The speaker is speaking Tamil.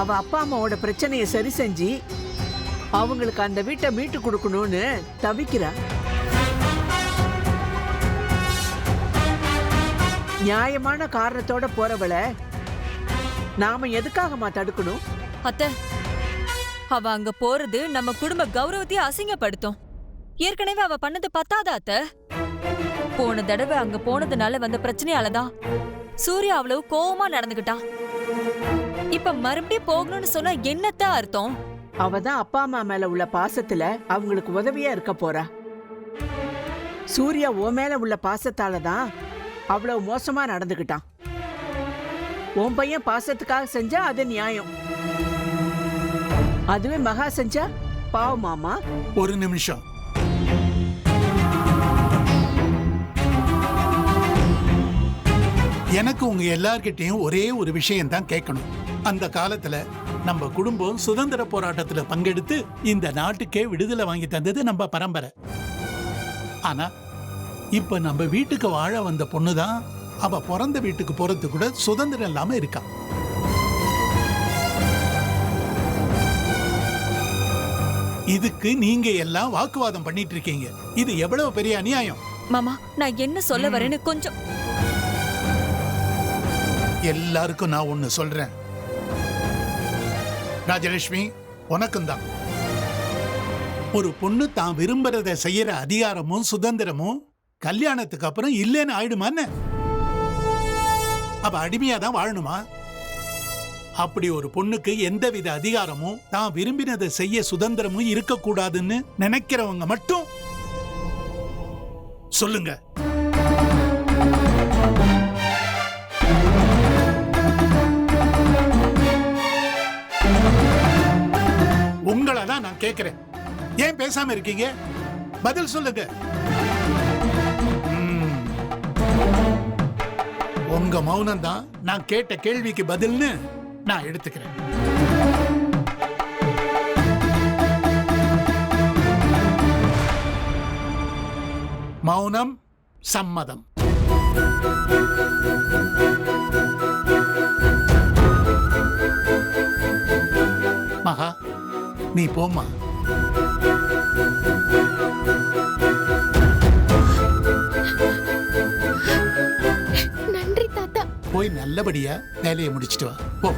அவ அப்பா அம்மாவோட பிரச்சனையை சரி செஞ்சு அவங்களுக்கு அந்த வீட்டை மீட்டு கொடுக்கணும்னு தவிக்கிறா. நியாயமான காரணத்தோட போறவளை நாம எதுக்காகமா தடுக்கணும்? அத்தை அவ அங்க போறது நம்ம குடும்ப கௌரவத்தையே அசிங்கப்படுத்தும். ஏற்கனவே அவ பண்ணது பத்தாதா அத்த? போன தடவை அங்க போனதுனால வந்த பிரச்சனையாலதான் சூர்யா அவ்வளவு கோவமா நடந்துகிட்டான் இப்ப மறுபடியும் போகணும்னு சொன்னா என்னத்த அர்த்தம்? அவ தான் அப்பா அம்மா மேல உள்ள பாசத்துல அவங்களுக்கு உதவியா இருக்க போறா. சூர்யா உன் மேல உள்ள பாசத்தால தான் அவ்வளவு மோசமா நடந்துக்கிட்டான் உன் பையன் பாசத்துக்காக செஞ்சா அது நியாயம். அதுவே மகா செஞ்சா பாவமாமா ஒரு நிமிஷம். எனக்கு உங்க எல்லார்கிட்டயும் ஒரே ஒரு விஷயம் தான் கேட்கணும். அந்த காலத்துல நம்ம குடும்பம் சுதந்திர போராட்டத்துல பங்கெடுத்து இந்த நாட்டுக்கே விடுதலை வாங்கி தந்தது நம்ம பரம்பரை. ஆனா இப்ப நம்ம வீட்டுக்கு வாழ வந்த பொண்ணுதான் அவ பிறந்த வீட்டுக்கு போறது கூட சுதந்திரம் இல்லாம இருக்கா? இதுக்கு நீங்க எல்லாம் வாக்குவாதம் பண்ணிட்டு இருக்கீங்க. இது எவ்வளவு பெரிய அநியாயம்? மாமா நான் என்ன சொல்ல வரேன்னு கொஞ்சம் எல்லாருக்கும் நான் ஒண்ணு சொல்றேன். ராஜலட்சுமி உனக்கும் தான் ஒரு பொண்ணு தான் விரும்புறத செய்யற அதிகாரமும் சுதந்திரமும் கல்யாணத்துக்கு அப்புறம் இல்லைன்னு ஆயிடுமான்னு அப்ப அடிமையா தான் வாழணுமா? அப்படி ஒரு பொண்ணுக்கு எந்தவித அதிகாரமும் தான் விரும்பினதை செய்ய சுதந்திரமும் இருக்கக்கூடாதுன்னு நினைக்கிறவங்க மட்டும் சொல்லுங்க. கேக்குறேன். கேட்கிறேன் ஏன் பேசாம இருக்கீங்க? பதில் சொல்லுங்க. உங்க மௌனம் தான் நான் கேட்ட கேள்விக்கு பதில்னு நான் எடுத்துக்கிறேன். மௌனம் சம்மதம். மகா நீ போம்மா. நன்றி தாத்தா. போய் நல்லபடியா வேலையை முடிச்சிட்டு வா. போ.